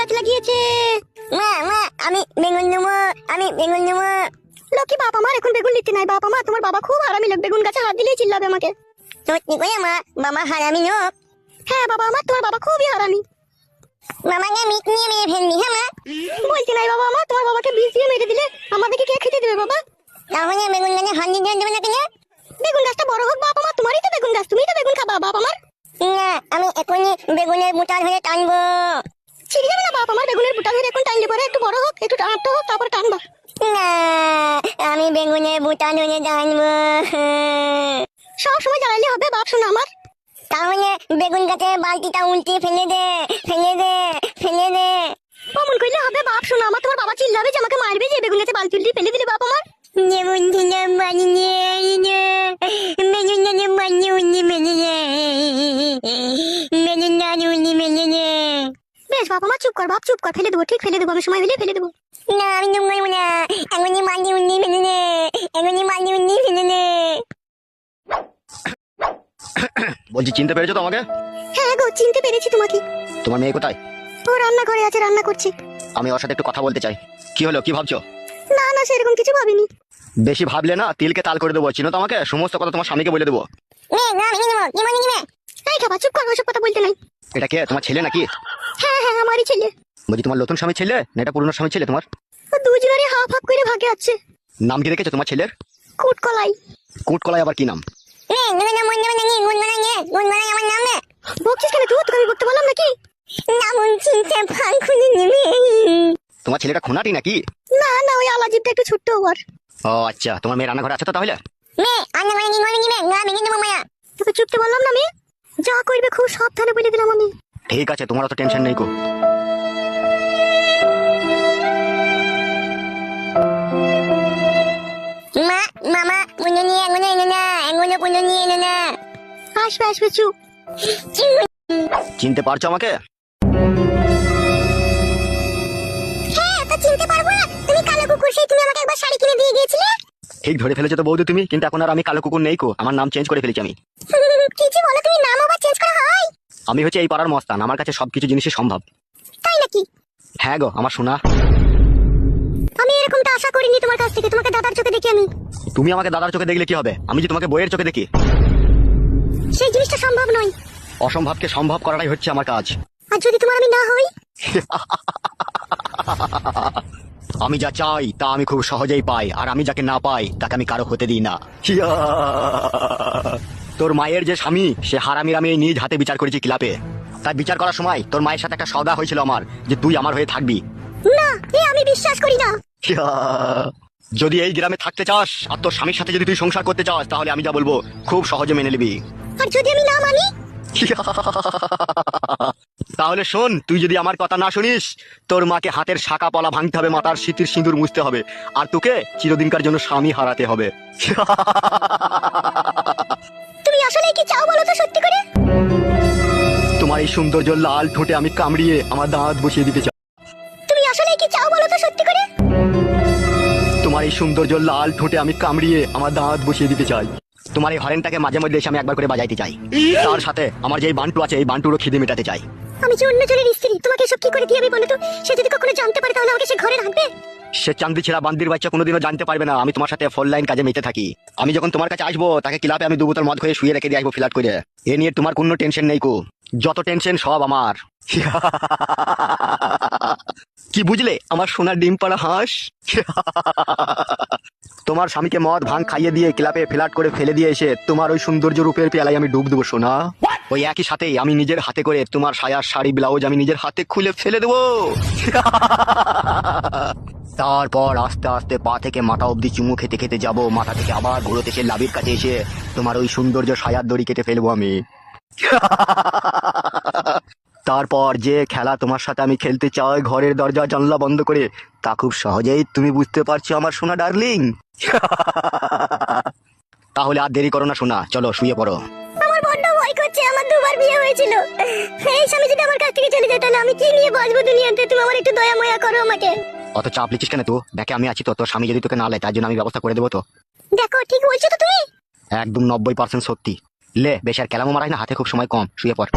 গাছ লাগিয়েছে। মা মা আমি বেগুন নেব আমি বেগুন নেব। লক্ষ্মী বাপ আমার এখন বেগুন নিতে নাই। বাপ আমার তোমার বাবা খুব হারামি লোক বেগুন গাছে হাত দিলেই চিল্লাবে আমাকে। সত্যি করে মা? বাবা হারামি লোক। হ্যাঁ বাবা আমার তোমার বাবা খুবই হারামি। মামাকে মিট নিয়ে মেরে হ্যাঁ মা? বলতে নাই বাবা আমার তোমার বাবাকে বিষ দিয়ে মেরে দিলে আমাদেরকে কে খেতে দেবে বাবা? তাহলে বেগুন গাছে হাত দেবে না কেন বেগুন গাছটা বড় হোক বাপ আমার তোমারই তো বেগুন গাছ তুমি তো বেগুন খাবা বাপ আমার না আমি এখনই বেগুনের বুটা ধরে টানবো ছিড়ে যাবে না বাপ আমার বেগুনের বুটা ধরে এখন টানলে পরে একটু বড় হোক তারপর টানবা না আমি বেগুনের বুটা ধরে টানবো সব সময় জ্বালালে হবে বাপ শোনা আমার। তাহলে বেগুন গাছে বালতিটা উল্টে ফেলে দে ফেলে দে ফেলে দে। অমন করলে হবে বাপ শোনা আমার তোমার বাবা চিল্লাবে যে আমাকে মারবে যে বেগুন গাছে বালতি উল্টে ফেলে দিলে বাপ আমার। যেমন দিলাম বেগুন গাছে উল্টে ফেলে দে। বেগুন গাছে উল্টে ফেলে দে। বেশ বাবা মা চুপ কর বাপ চুপ কর। ফেলে দেবো ঠিক ফেলে দেবো আমি সময় হলে ফেলে দেবো। না আমি না মানি মানি দে বলছি চিনতে পেরেছ তো আমাকে হ্যাঁ গো চিনতে পেরেছি তোমাকে। তোমার মেয়ে কোথায়? ও রান্নাঘরে আছে রান্না করছে। আমি ওর সাথে একটু কথা বলতে চাই। কি হলো কি ভাবছ? না না সেরকম কিছু ভাবিনি। বেশি ভাবলে না তিলকে তাল করে দেবো চিনো তো আমাকে সমস্ত কথা তোমার স্বামীকে বলে দেবো। এই খাবা চুপ কর ওসব কথা বলতে নাই। এটা কে তোমার ছেলে নাকি? হ্যাঁ হ্যাঁ আমারই ছেলে। বলছি তোমার নতুন স্বামী ছেলে না এটা পুরনো স্বামী ছেলে তোমার ও দুজনেরই হাফ হাফ করে ভাগে আছে নাম কি রেখেছো তোমার ছেলের কুট কলাই কুটকলাই আবার কি নাম বকছিস কেন তুই তোকে আমি বকতে বললাম নাকি তোমার ছেলেটা খুনাটি নাকি না না ওই আলাজিবটা একটু ছোট্ট ওর ও আচ্ছা তোমার মেয়ে রান্নাঘরে আছে তো তাহলে মানে তোকে চুপতে বললাম না মে যা করবে খুব সাবধানে বলে দিলাম আমি ঠিক আছে তোমার অত টেনশন নেই কো মামা পুনো নিয়ে এগোনো এনো না এগোনো পুনো নিয়ে এনো না আসবে আসবে চুপ চিনতে পারছ আমাকে? হ্যাঁ তা চিনতে পারব না। তুমি কালো কুকুর সেই তুমি আমাকে একবার শাড়ি কিনে দিয়ে গিয়েছিলে? ঠিক ধরে ফেলেছো তো বৌদি তুমি কিন্তু এখন আর আমি কালো কুকুর নেই কো। আমার নাম চেঞ্জ করে ফেলেছি আমি। কি যে বলো তুমি নাম আবার চেঞ্জ করা হয়? আমি হচ্ছে এই পাড়ার মস্তান আমার কাছে সবকিছু জিনিসই সম্ভব। তাই নাকি? হ্যাঁ গো আমার শোনা আমি এরকমটা আশা করিনি তোমার কাছ থেকে। তোমাকে আমি তুমি আমাকে দাদার চোখে দেখলে কি হবে? আমি যে তোমাকে বইয়ের চোখে দেখি। সেই জিনিসটা সম্ভব নয়। অসম্ভবকে সম্ভব করাটাই হচ্ছে আমার কাজ। আর যদি তোমার আমি না হই? আমি যা চাই তা আমি খুব সহজেই পাই। আর আমি যাকে না পাই তাকে আমি কারও হতে দিই না। তোর মায়ের যে স্বামী সে হারামির আমি নিজ হাতে বিচার করেছি ক্লাবে তাই বিচার করার সময় তোর মায়ের সাথে একটা সদা হয়েছিল আমার যে তুই আমার হয়ে থাকবি। না এ আমি বিশ্বাস করি না। যদি এই গ্রামে থাকতে চাস আর তোর স্বামীর সাথে যদি তুই সংসার করতে চাস তাহলে আমি যা বলব খুব সহজে মেনে নিবি। আর যদি আমি না মানি? তাহলে শোন তুই যদি আমার কথা না শুনিস তোর মাকে হাতের শাখা পলা ভাঙতে হবে মাথার শীতের সিঁদুর মুছতে হবে আর তোকে চিরদিনকার জন্য স্বামী হারাতে হবে। তুমি আসলে কি চাও বলো তো সত্যি করে? তোমার এই সৌন্দর্য লাল ঠোঁটে আমি কামড়িয়ে আমার দাঁত বসিয়ে দিতে চাই এই সৌন্দর্য লাল ঠোঁটে আমি কামড়িয়ে আমার দাঁত বসিয়ে দিতে চাই। তোমার এই হরেনটাকে মাঝে মধ্যে এসে আমি একবার করে বাজাইতে চাই। তার সাথে আমার যে বান্টু আছে এই বান্টুরও খিদে মেটাতে চাই। আমি যে অন্য জনের স্ত্রী তোমাকে এসব কি করে দিয়ে আমি বলো তো? সে যদি কখনো জানতে পারে তাহলে আমাকে সে ঘরে রাখবে। সে চান্দি ছেড়া বান্দির বাচ্চা কোনোদিনও জানতে পারবে না আমি তোমার সাথে ফোন লাইন কাজে মেতে থাকি। আমি যখন তোমার কাছে আসব তাকে ক্লাবে আমি দু বোতল মদ হয়ে শুয়ে রেখে দিয়ে আসব ফ্ল্যাট করে। এ নিয়ে তোমার কোনো টেনশন নেই কো। যত টেনশন সব আমার। কি বুঝলে? আমার সোনার ডিম পাড়া হাঁস। তোমার স্বামীকে মদ ভাঙ খাইয়ে দিয়ে ক্লাবে ফ্ল্যাট করে ফেলে দিয়ে এসে তোমার ওই সৌন্দর্য রূপের পেয়ালায় আমি ডুব দেবো সোনা। ওই একই সাথেই আমি নিজের হাতে করে তোমার সায়ার শাড়ি ব্লাউজ আমি নিজের হাতে খুলে ফেলে দেবো। তারপর আস্তে আস্তে পা থেকে মাথা অব্দি চুমু খেতে খেতে যাব। মাথা থেকে আবার ঘুরোতে এসে লাভির কাছে এসে তোমার ওই সৌন্দর্য সায়ার দড়ি কেটে ফেলব আমি। তারপর যে খেলা তোমার সাথে আমি খেলতে চাই ঘরের দরজা জানলা বন্ধ করে তা খুব সহজেই তুমি বুঝতে পারছ আমার সোনা ডার্লিং। তাহলে আর দেরি করো না সোনা চলো শুয়ে পড়ো। আমার বড্ড ভয় করছে আমার দুবার বিয়ে হয়েছিল। এই স্বামী যদি আমার কাছ থেকে চলে যায় তাহলে আমি কি নিয়ে বাঁচবো দুনিয়াতে? তুমি আমার একটু দয়া ময়া করো আমাকে। অত চাপ লিচিস কেন তো দেখে আমি আছি তো তোর স্বামী যদি তোকে না লেয় তার জন্য আমি ব্যবস্থা করে দেবো তো। দেখো ঠিক বলছো তো তুমি? একদম নব্বই পার্সেন্ট সত্যি। লে বেশ আর কেলামো মারাই না হাতে খুব সময় কম শুয়ে পড়।